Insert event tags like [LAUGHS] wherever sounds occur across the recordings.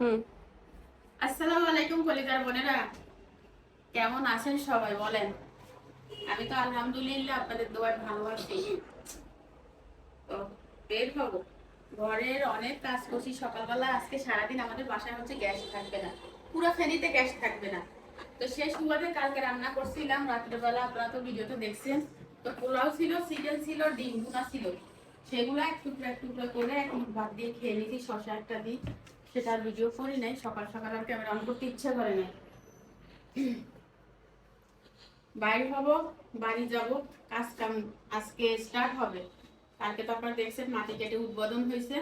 আসসালামু আলাইকুম বোনেরা। কেমন আছেন সবাই বলেন? আমি তো আলহামদুলিল্লাহ আপনাদের দোয়ার ভালোবাসি। বের ঘরের অনেক কাজ করছি। সকালবেলা আজকে সারাদিন আমাদের বাসায় হচ্ছে গ্যাস থাকবে না। পুরো ফেনিতে গ্যাস থাকবে না। তো শেষ কালকে রান্না করছিলাম। রাত্রেবেলা আপনারা তো ভিডিওতে দেখছেন। তো পোলাও ছিল চিকেন ছিল, ডিম ভুনা ছিল। সেগুলো এক টুকরো এক টুকরো করে এক ভাত দিয়ে খেয়ে নিয়েছি। শশা একটা দিই। সেটা আর ভিডিও করি নাই, সকাল সকাল আর ক্যামেরা অন করতে ইচ্ছা করে নাই। বাইর হব, বাড়ি যাব, কাজ কাম আজকে স্টার্ট হবে। কালকে তো আপনারা দেখছেন, মাটি কেটে উদ্বোধন হয়েছে।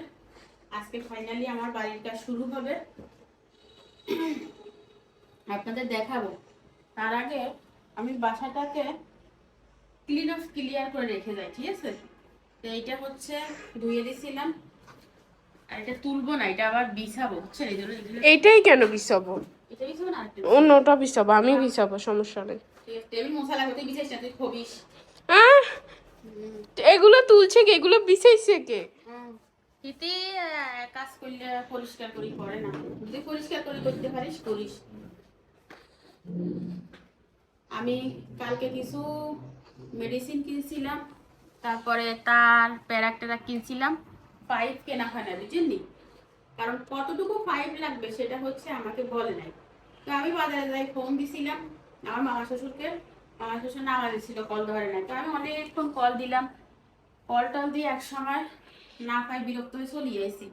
আজকে ফাইনালি আমার বাড়ির কাজ শুরু হবে। আপনাদের দেখাবো। তার আগে আমি বাসাটাকে ক্লিন অফ ক্লিয়ার করে রেখে যাই, ঠিক আছে? তো এইটা হচ্ছে, ধুয়ে দিছিলাম। আর এটা তুলবো না এটা আবার বিছাবো বুঝছেন? এই জন্য এইটাই কেন বিছাবো? এটা বিছাবো না অন্যটা বিছাবো। আমি বিছাবো সমস্যা নেই। টেবিল মশলা হতে বিছাইছ না তুই খবিস। এগুলো তুলছে কে? এগুলো বিছাইছে কে? কাজ করলে পরিষ্কার করি করে না। যদি পরিষ্কার করে করতে পারিস করিস। আমি কালকে কিছু মেডিসিন কিনছিলাম তারপরে তার প্যারাক ট্যারাক কিনছিলাম। পাইপ কেনা হয় না বুঝলি কারণ কতটুকু পাইপ লাগবে সেটা হচ্ছে আমাকে বলে নাই। তো আমি বাজারে যাই ফোন দিছিলাম আমার মামা শ্বশুরকে মামা শ্বশুর নামা দিছিল কল ধরে নাই। তো আমি অনেকক্ষণ কল দিলাম কল টল দিয়ে এক সময় না পাই বিরক্ত হয়ে চলে এসেছি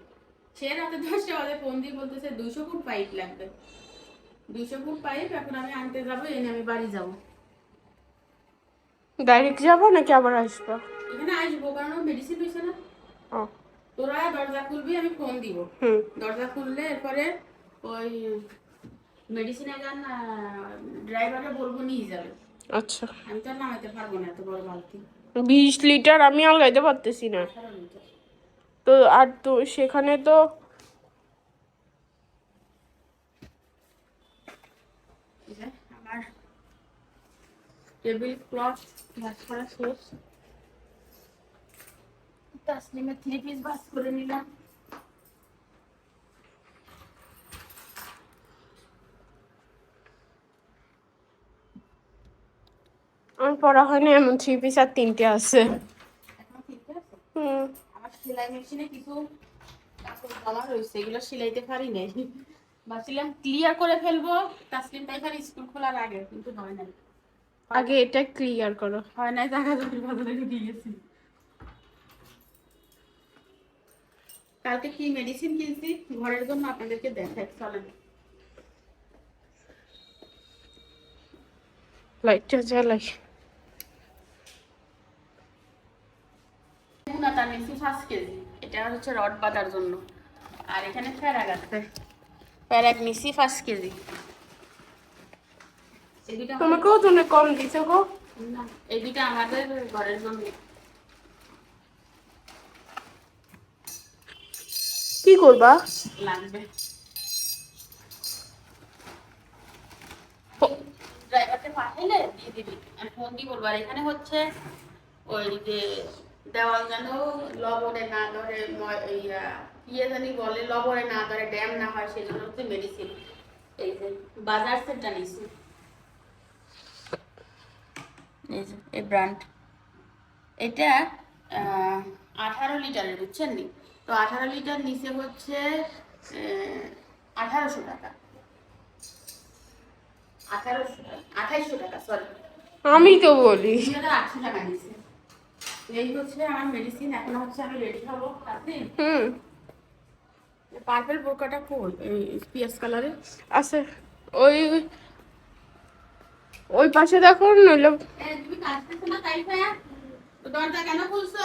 সে রাতে দশটা বাজে ফোন দিয়ে বলতেছে দুশো ফুট পাইপ লাগবে। দুশো ফুট পাইপ এখন আমি আনতে যাব এনে আমি বাড়ি যাব। ডাইরেক্ট যাব নাকি আবার আসব? এখানে আসব কারণ মেডিসিন হয়েছে না। ও। তোরা দরজা খুলবি আমি ফোন দিব। দরজা খুললে এরপরে ওই মেডিসিনের গান ড্রাইভারে বলব নিয়ে যাবে। আচ্ছা। আমি তো নামাইতে পারব না এত বড় বালতি। বিশ লিটার আমি আলগাইতে পারতেছি না। তো আর তো সেখানে তো আমার টেবিল ক্লথ ভাজ করা শেষ। তাসলিমের থ্রি পিস ভাজ করে নিলাম আমার পড়া হয়নি এমন থ্রি পিস আর তিনটে আছে এখন ঠিক আছে হুম আমার সেলাই মেশিনে কিছু কাপড় জমা রয়েছে এগুলো সেলাইতে পারি নাই ভাবছিলাম ক্লিয়ার করে ফেলব তাসলিম তাইফার স্কুল খোলার আগে কিন্তু হয় নাই আগে এটা ক্লিয়ার করো হয় নাই ঢুকে গেছি কালকে কি মেডিসিন কিনছি? ঘরের জন্য আপনাদেরকে দেখাই চলেন। লাইটটা জ্বালাই। পাঁচ কেজি। এটা হচ্ছে রড বাঁধার জন্য। আর এখানে প্যারাগ আছে প্যারাগ পাঁচ কেজি। কম দিছে গো। এই দুইটা আমাদের ঘরের জন্য। কি করবা? লাগবে। ড্রাইভারকে পাঠাইলে দিয়ে দিবি। আমি ফোন দিয়ে বলব আর এখানে হচ্ছে ওই যে দেওয়াল যেন লবণে না ধরে ইয়ে জানি বলে লবণে না ধরে ড্যাম না হয় সেই জন্য হচ্ছে মেডিসিন এই যে বাজার সেটটা নিছি এই যে এই ব্র্যান্ড এটা আঠারো লিটারের বুঝছেন নি? তো আঠারো লিটার নিচে হচ্ছে আঠারোশো টাকা। আঠারোশো টাকা আঠাইশশো টাকা সরি আমি তো বলি। আটশো টাকা নিচে। এই হচ্ছে আমার মেডিসিন এখন হচ্ছে আমি রেডি হব আপনি হুম। পার্পেল বোরকাটা পিএস আছে। ওই ওই পাশে দেখো নইলে তুমি কাটতেছো না তাই তো দরজা কেন খুলছো?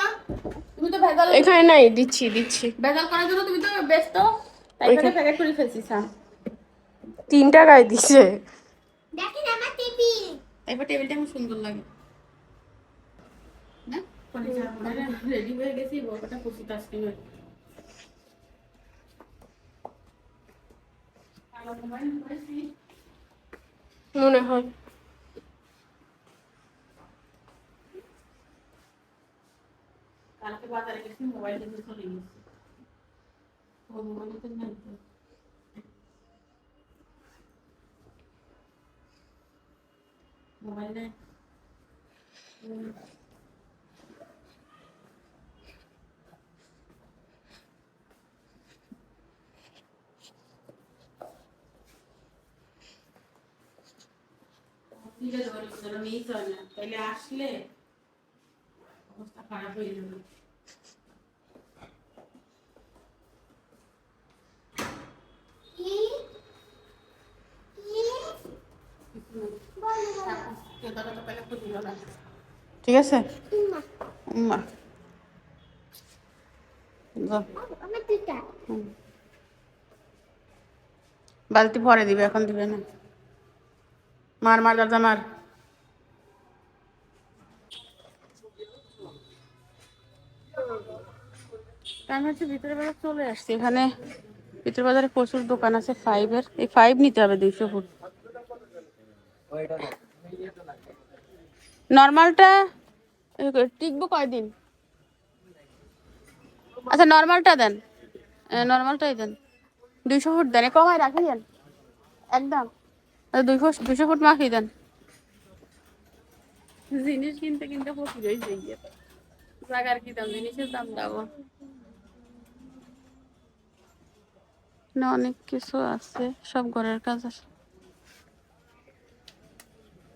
তুমি তো ভেজাল এখানে নাই দিচ্ছি দিচ্ছি। ভেজাল করার জন্য তুমি তো ব্যস্ত তাই করে প্যাকেট করে ফেলছিস হ্যাঁ তিন টাকায় দিছে। এবার টেবিলটা আমার সুন্দর লাগে। না? রেডি হয়ে গেছি মনে হয়। কালকে বাজারে গেছি মোবাইল কিন্তু চলে গেছি ওর মোবাইল তো নাই তো মোবাইল নেই নিজে ধরে মেয়ে চলে না তাহলে আসলে খারাপ হয়ে যাবে। ঠিক আছে? উম্মা। বালতি পরে দিবে, এখন দিবে না। মার মার দাদা মার। আমি হচ্ছে ভিতরে বাজার চলে আসছি। এখানে ভিতরে বাজারে প্রচুর দোকান আছে ফাইভের এই ফাইভ নিতে হবে দুইশো ফুট। নর্মালটা টিকবো কয়দিন? আচ্ছা নর্মালটা দেন। নর্মালটাই দেন। দুইশো ফুট দেন। কমায় রাখি দেন। একদম। আচ্ছা, দুইশো দুইশো ফুট মাখি দেন। জিনিস কিনতে কিনতে প্রচুর জায়গার কি দাম? জিনিসের দাম দাবো না অনেক কিছু আছে সব ঘরের কাজ আছে।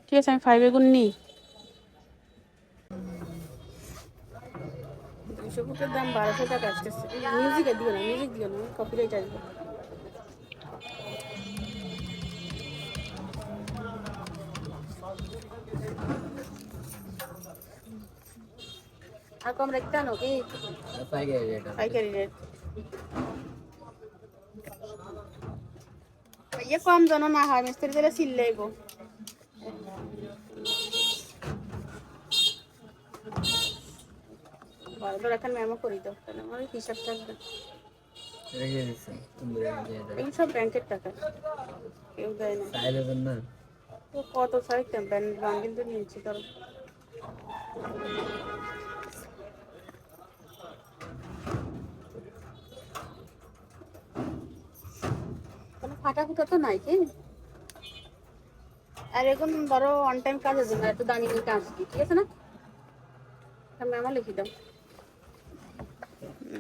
ঠিক আছে আমি ফাইভ এগুন নিই। দুশো ফুটের দাম বারোশো টাকা মিউজিকে দিও না মিউজিক দিও না কপিরাইট আসবে। আর কম রাখতে আনো কি পাইকারি রেট ইয়ে কম যেন না হয় মিস্ত্রি দিলে সিল্লাইব বড় এখন মেমো করি তো তাহলে আমার হিসাব থাকবে। এগুলো সব ব্যাংকের টাকা কেউ দেয় না। তো কত সাইতাম বান্ডিল তো নিয়েছি ধরো ফাটা ফুটা তো নাই কি? আর এখন ধরো অন টাইম কাজের জন্য একটু দামি নিয়ে কাজ কি ঠিক আছে না? আমি আমার লিখি দাও।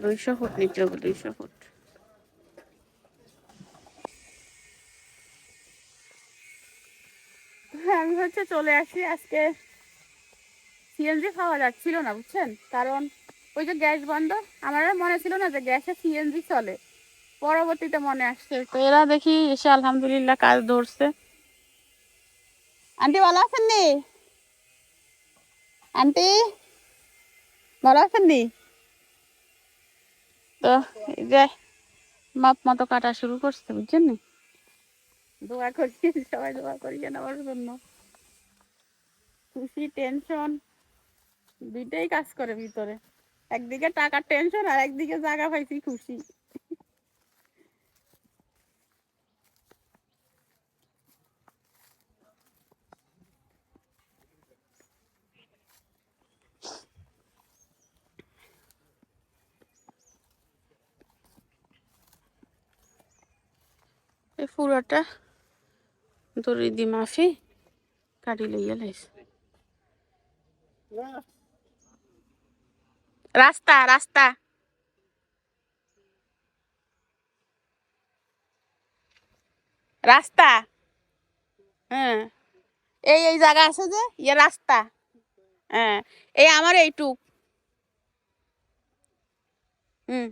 দুইশো ফুট নিচে হবে দুইশো ফুট। হ্যাঁ আমি হচ্ছে চলে আসি আজকে। সিএনজি খাওয়া যাচ্ছিল না বুঝছেন? কারণ ওই যে গ্যাস বন্ধ আমার মনে ছিল না যে গ্যাসে সিএনজি চলে। পরবর্তীতে মনে আসছে। তো এরা দেখি এসে আলহামদুলিল্লাহ কাজ ধরছে। আন্টি, ভালো আছেন নি? আন্টি, ভালো আছেন নি? তো যে মাপ মতো কাটা শুরু করছে, বুঝছেন নি? দোয়া করছি, সবাই দোয়া করিয়েন আমার জন্য। খুশি টেনশন দুইটাই কাজ করে ভিতরে। একদিকে টাকার টেনশন আর একদিকে জায়গা পাইছি খুশি। এই পুরোটা দড়ি দি মাফি কাটি লইয়া লাইছে। রাস্তা রাস্তা। রাস্তা। হ্যাঁ। এই এই জায়গা আছে যে ইয়ে রাস্তা। হ্যাঁ। এই আমার এইটুক। হুম।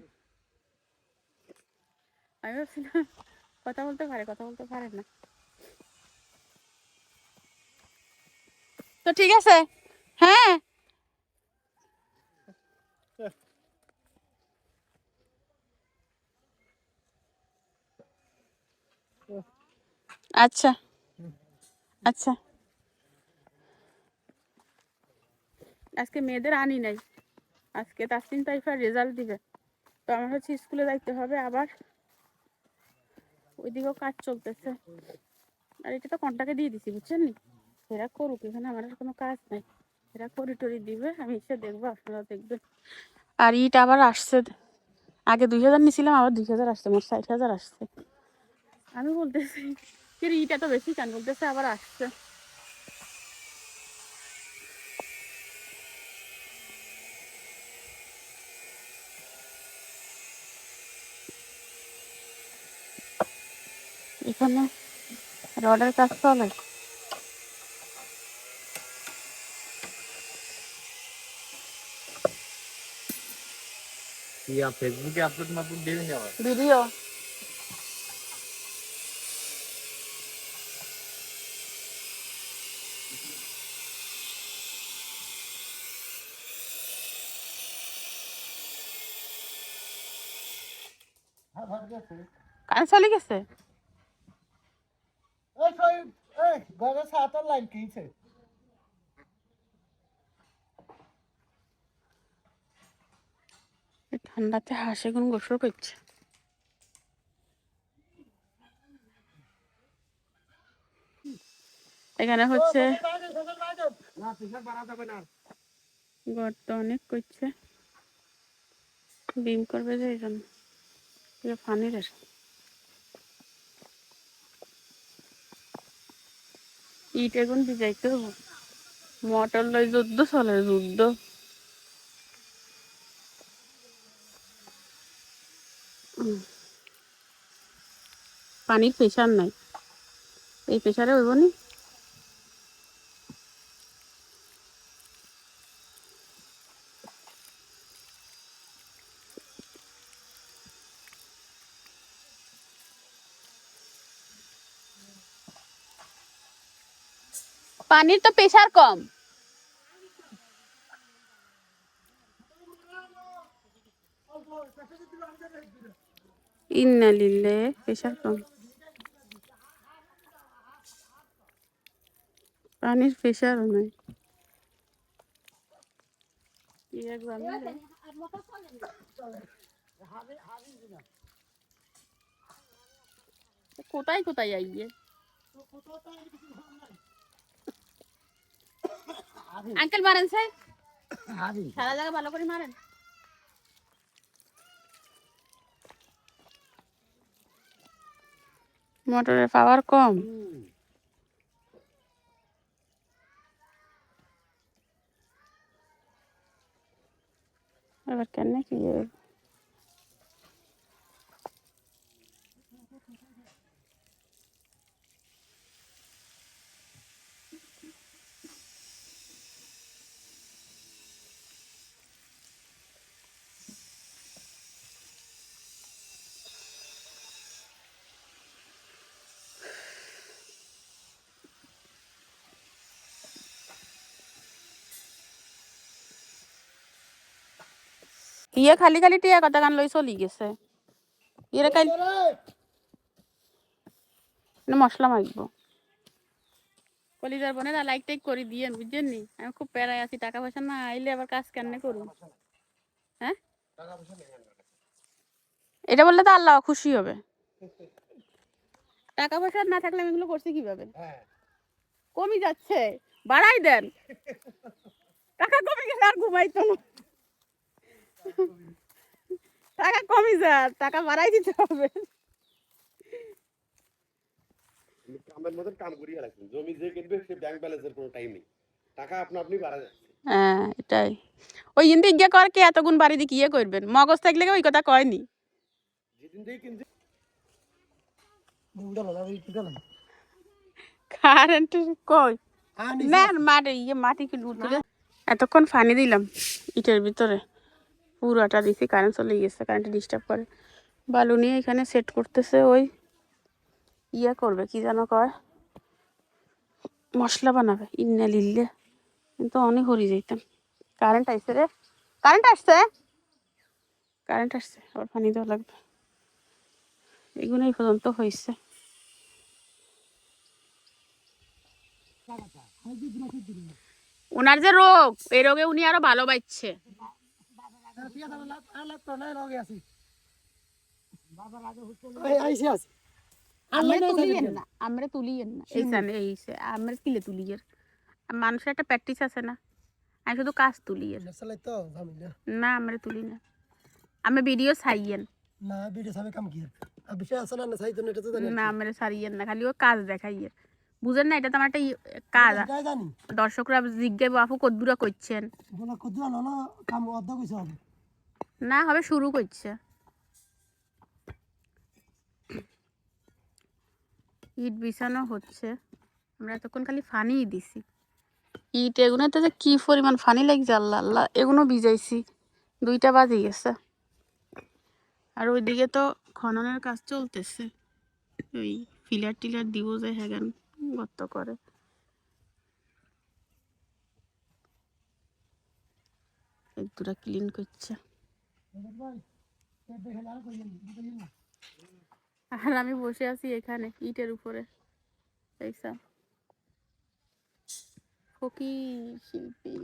আমি কথা বলতে পারে, কথা বলতে পারে না। তো ঠিক আছে হ্যাঁ? আচ্ছা আচ্ছা। আজকে মেয়েদের আনি নাই। আজকে তাসলিম তাইফার রেজাল্ট দিবে। তো আমার হচ্ছে স্কুলে যাইতে হবে আবার। ওইদিকেও কাজ চলতেছে। আর এটা তো কন্টাকে দিয়ে দিছি বুঝছেন নি? এরা করুক এখানে আমার আর কোনো কাজ নাই। এরা করি টরি দিবে আমি এসে দেখব আপনারা দেখবেন। আর ইট আবার আসছে। আগে দুই হাজার নিছিলাম আবার দুই হাজার আসছে মোট ষাট হাজার আসছে। আমি বলতেছি ইট এত বেশি চান বলতেছে আবার আসছে। এখানে রডের কাজ চলে ইয়া ফেসবুকে আপলোড মাপলোড দেবেন আবার ভিডিও কাজ চলে গেছে ঘরে সাতার লাইন কিছে এই ঠান্ডাতে হাঁসে কোন গোসল করছে। এখানে হচ্ছে না পিছন বাড়া যাবে না। গর্ত অনেক করছে। ডিম করবে যে এই জন্য। পানির এর। ইট এখন ভিজাইতে হব। মটর লই যুদ্ধ চলে যুদ্ধ। পানির প্রেশার নাই। এই প্রেশারে হইব নি? পানির তো প্রেশার কম। ইন্না লিল্লে প্রেশার কম। পানির প্রেশারও নাই। কোথায় কোথায় আইয়ে আঙ্কেল মারেন স্যার। সারা জায়গা ভালো করে মারেন। মোটরের পাওয়ার কম। এবার কেন কি ইয়ে খালি খালি টিয়া কথা গান লই চলি গেছে। ইয়ে কাল মশলা মাখব কলিজার বোনেরা লাইক টাইক করে দিয়ে বুঝছেন নি? আমি খুব প্যারায় আছি টাকা পয়সা না আইলে আবার কাজ কেন করুন হ্যাঁ? এটা বললে তো আল্লাহ খুশি হবে। টাকা পয়সা না থাকলে আমি এগুলো করছি কীভাবে? হ্যাঁ। কমই যাচ্ছে বাড়াই দেন। টাকা কমে গেলে আর ঘুমাইতো না। টাকা কমই যা টাকা বাড়াই দিতে হবে। কামের মতন কাম করিয়া রাখছেন জমি যে কিনবে সে ব্যাংক ব্যালেন্সের কোনো টাইম নেই। টাকা আপনা আপনি বাড়া যাচ্ছে। হ্যাঁ এটাই। ওই হিন্দি ইজ্ঞা কর কে এত গুণ বাড়ি দিয়ে কি ইয়ে করবেন? মগজ থাকলে ওই কথা কয়নি। যেদিন কিনছে কারেন্ট কই? হ্যাঁ না মাটি ইয়ে মাটি কি তুলে এতক্ষণ ফানি দিলাম ইটের ভিতরে। পুরাটা দিছি কারেন্ট চলে গেছে কারেন্ট ডিস্টার্ব করে। বালু নিয়ে এখানে সেট করতেছে, ওই ইয়ে করবে, কি যেন কয়, মশলা বানাবে, ইন্না লিল্লে। কিন্তু অনেক হরি যাইতাম। কারেন্ট আসছে রে। কারেন্ট আসছে? কারেন্ট আসছে, আবার পানি দেওয়া লাগবে। এগুলো এই পর্যন্ত হয়েছে। ওনার যে রোগ, এই রোগে উনি আরও ভালো পাচ্ছে আমরা তুলিয়েন না আমরা এই জানে এই সে আমরা কিলে তুলিয়ের মানুষের একটা প্র্যাকটিস আছে না আমি শুধু কাজ তুলিয়ের নসলাই তো ঝামেলা। না আমরা তুলি না। আমি ভিডিও ছাইয়েন না ভিডিও সামনে কাম কি আর? বিষয় আছে না না সাইতো এটা তো জানি না আমরা ছাড়িয়েন না খালি ও কাজ দেখাইয়ের বুঝেন না এটা তো আমার একটা কাজ। দর্শকরা জিজ্ঞাসা আপু কদ্দুরা করছেন কাম অর্ধ কইছে না, হবে শুরু করছে। ইট বিছানো হচ্ছে। আমরা এতক্ষণ খালি ফানিই দিছি। ইট এগুলোতে যে কি পরিমাণ ফানি লাগছে, আল্লাহ আল্লাহ, এগুলো ভিজাইছি। দুইটা বাজে গেছে। আর ওইদিকে তো খননের কাজ চলতেছে। ওই ফিলার টিলার দিব যে হ্যাগান গর্ত করে। দুটা ক্লিন করছে। আর আমি বসে আছি এখানে, ইটের উপরে। ফকির শিল্পী।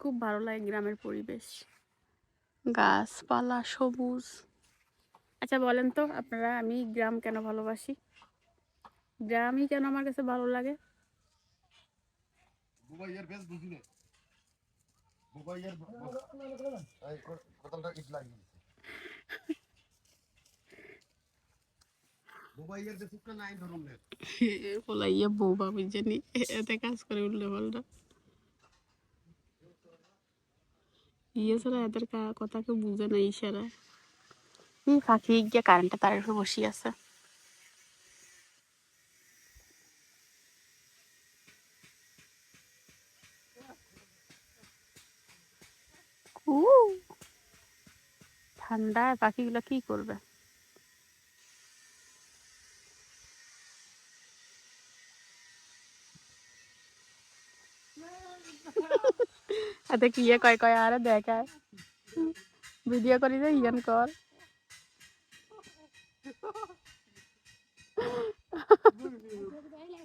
খুব ভালো লাগে গ্রামের পরিবেশ। গাছপালা সবুজ। আচ্ছা বলেন তো, আপনারা, আমি গ্রাম কেন ভালোবাসি? গ্রামই কেন আমার কাছে ভালো লাগে? বুবাইয়ের বেশ বুঝি না বুবাইয়ের এই কোদালটা ইট লাগিয়ে দিছে। এতে কাজ করে উঠলে বলটা ইয়ে ছাড়া এদের কথা কেউ বুঝে না ইশারা এই ফাঁকি গিয়ে কারেন্টটা তার উপর বসে আছে। ঠান্ডায় পাখিগুলো কি করবে? [LAUGHS] এতে কি কয় কয় আরে দেখায় ভিডিও করি যে ইয়ান কর। [LAUGHS]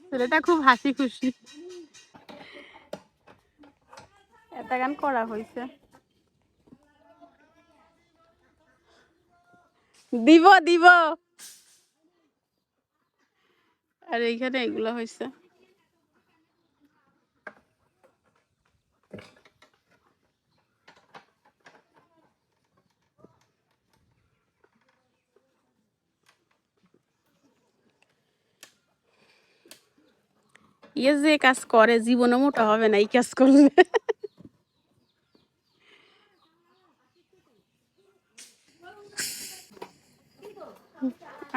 ছেলেটা খুব হাসি খুশি। এটা গান করা হয়েছে। দিব দিব। আর এইখানে এগুলো হয়েছে ইয়ে যে কাজ করে, জীবনে মোটা হবে না, এই কাজ করলে।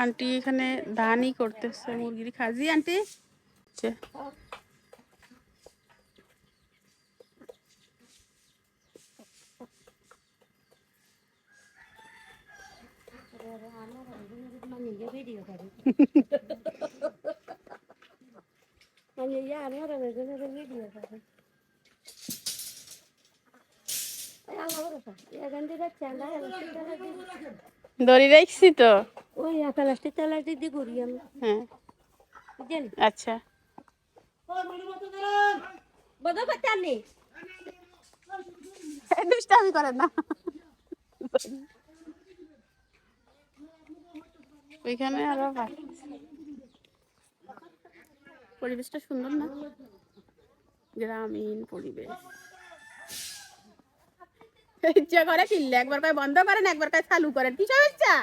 আন্টি এখানে ধানই করতেছে মুরগির খাজি আন্টি। দড়ি রাখছি তো ওই প্লাস্টিক প্লাস্টিক দিয়ে ঘুরি আমি। হ্যাঁ। বুঝলেন? আচ্ছা। বোধ করতে নেই। দুষ্টামি করেন না। ওইখানে আরও পরিবেশটা সুন্দর না? গ্রামীণ পরিবেশ। ইচ্ছা করে কিনলে একবার কয় বন্ধ করেন একবার কয় চালু করেন। কি সমস্যা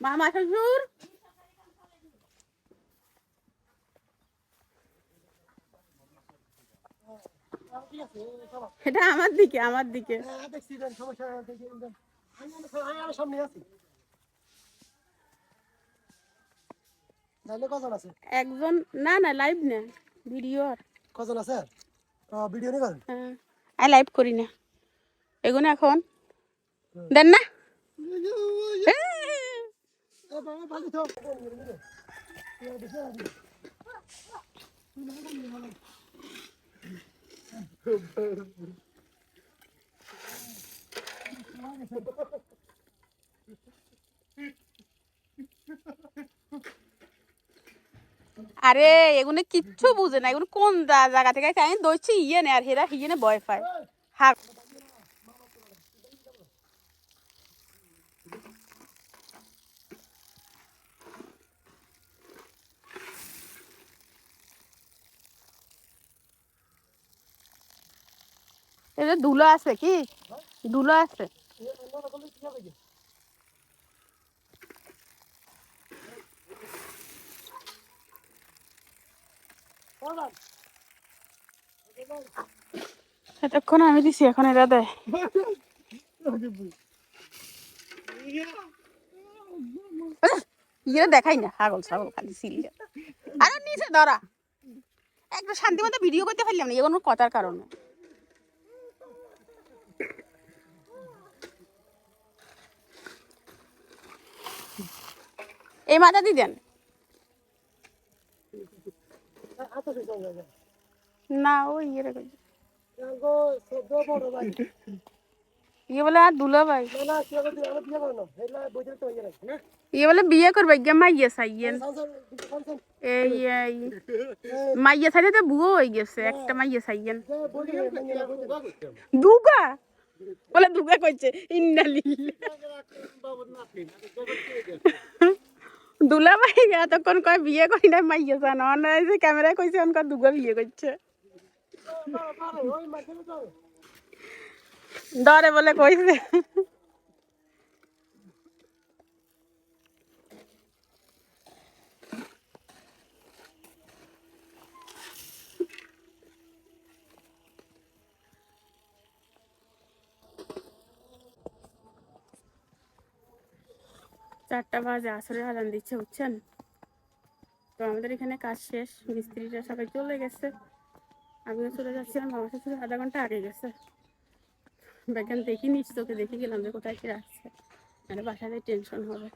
মামা শ্বশুর? এটা আমার দিকে আমার দিকে। একজন, না না লাইভ না ভিডিও কজন আছে ভিডিও নিয়ে করেন আমি লাইভ করি না। এগুলো এখন। দেন না। আরে এগুলো কিচ্ছু বুঝে না এগুলো কোন জায়গা থেকে? আমি দইছি ইয়ে নে আর হেরা হিয়ে নে ভয় পায় হা এটা ধুলো আছে কি? ধুলো আছে। এতক্ষণ আমি দিছি, এখন এরা দেয়। ইয়ে দেখাই না হাগল ছাগল, খালি সিলিয়া আরে নিচে ধরা একটা শান্তি মতো ভিডিও করতে পারলাম না, এগুলো কথার কারণে এই মাথা দিয়ে দেন। না, ওই ইয়ে ইয়ে বলে, আর দুলা ভাই। ইয়ে বলে, বিয়ে করবে, গিয়ে মাইয়ে সানসান এই এই। মাইয়ে চাইলে তো বুয়ো হয়ে গেছে, একটা মাইয়ে বইতে দুগা? বলে, দুগা কইছে ইন্নালি দুলা ভাই এতক্ষণ কয় বিয়ে করি না মাইয়ে চান অনায় যে ক্যামেরায় কইছে অনকা দুগা বিয়ে করছে। ডরে বলে কইছে। চারটা বাজে আসলে আজান দিচ্ছে, বুঝছেন? তো আমাদের এখানে কাজ শেষ মিস্ত্রিটা সবাই চলে গেছে। আমিও চলে যাচ্ছিলাম আমার সাথে আধা ঘণ্টা আগে গেছে। ব্যাগান দেখি নিচ তোকে দেখে গেলাম যে কোথায় কি রাখছে। মানে বাসাতে টেনশন হবে।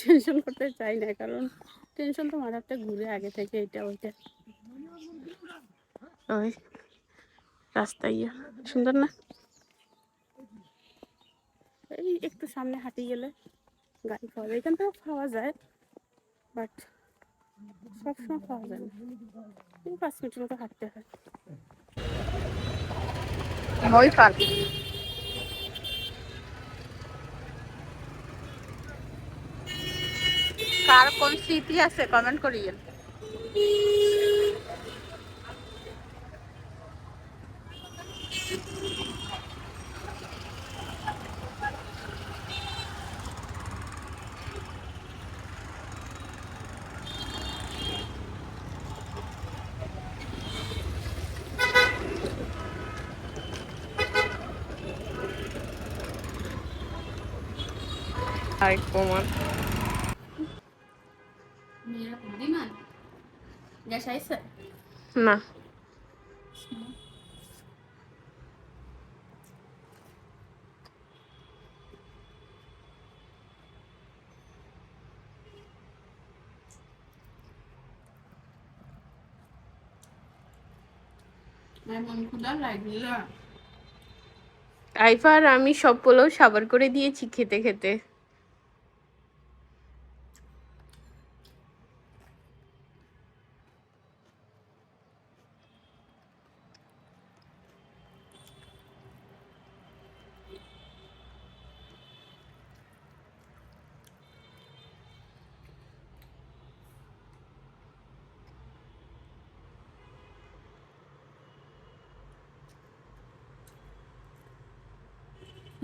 টেনশন করতে চাই না, কারণ টেনশন তো মাথাতে ঘুরে আগে থেকে এটা ওইটা। ওই রাস্তা ইয়ে সুন্দর না? এই একটু সামনে হাঁটি গেলে। গাড়ি পাওয়া যায়। এখান থেকেও পাওয়া যায় বাট সবসময় পাওয়া যায় না। পাঁচ মিনিটের মতো হাঁটতে হয়। ওই কার কোন স্মৃতি আছে? কমেন্ট করিয়েন। আর প্রমাণ না আইফার আমি সব পোলাও সাবার করে দিয়েছি খেতে খেতে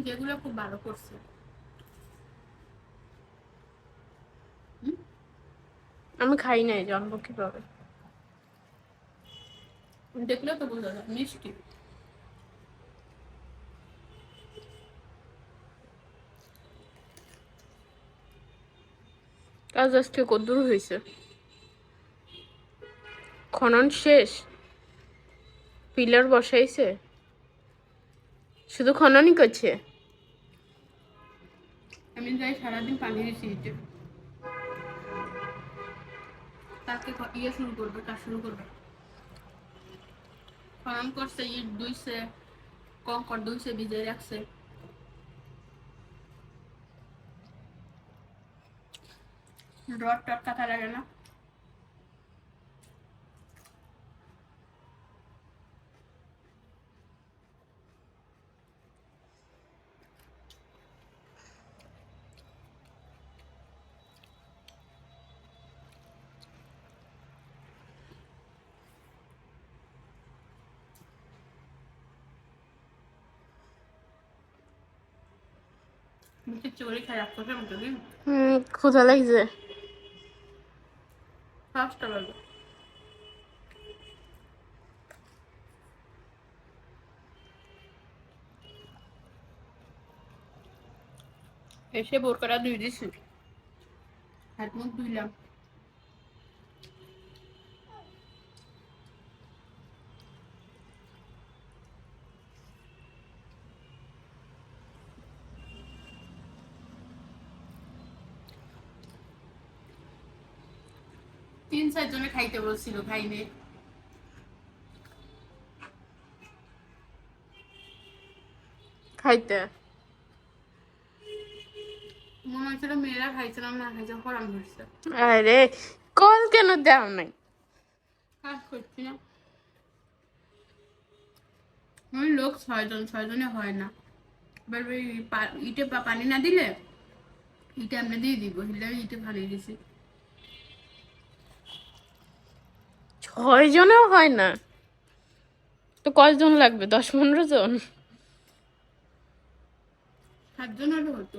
যেগুলো খুব ভালো করছে। আমি খাই নাই জানব কীভাবে দেখলে তো বোঝা যায়, মিষ্টি। কাজ আজকে কদ্দূর হয়েছে। খনন শেষ? পিলার বসাইছে? শুধু খননই করছে? আমি যাই সারাদিন পানি দিয়েছি ইটে তাকে ইয়ে শুরু করবে, কাজ শুরু করবে। ফার্ম করছে, ইট দুইছে কঙ্কর দুইছে ভিজে রাখছে। রড টট কাটা লাগে না। মুখের চোরে খারাপ করবে মতো দিন হুম ক্ষুধা লাগছে ফার্স্টটা বলব এসে বোরকাটা ধুই দিছি হাত মুখ ধুইলাম তিন চারজনে খাইতে বলছিল খাইনে খাইতে? মনে হচ্ছিল মেয়েরা খাইছিলাম না খাইছে হরাম ধরছে। আরে কল কেন দাও নাই? কাজ করছি না। ওই লোক ছয়জন ছয়জনে হয় না। এবার ওই ইটে পানি না দিলে ইটে আমরা দিয়ে দিব হিলে আমি ইটে ফালিয়ে দিছি। ছয় জনেও হয় না? তো কয়জন লাগবে? দশ পনেরো জন? সাতজন হলে হতো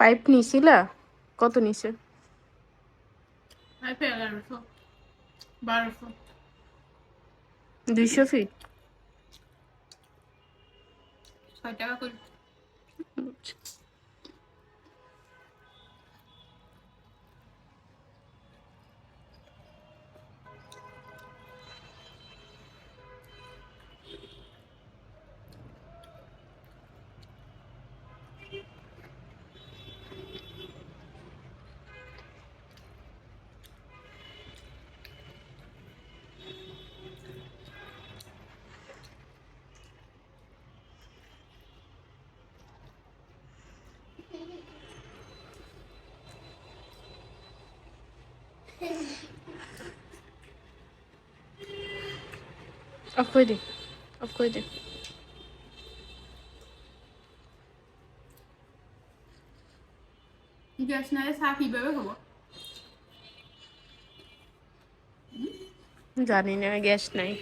পাইপ নিছিলা? কত নিছে? পাইপে এগারোশো বারোশো। দুইশো ফিট? ছয় টাকা করে। অফ করে দে অফ করে দে গ্যাস নালে চা কীভাবে হব জানি না গ্যাস নাই।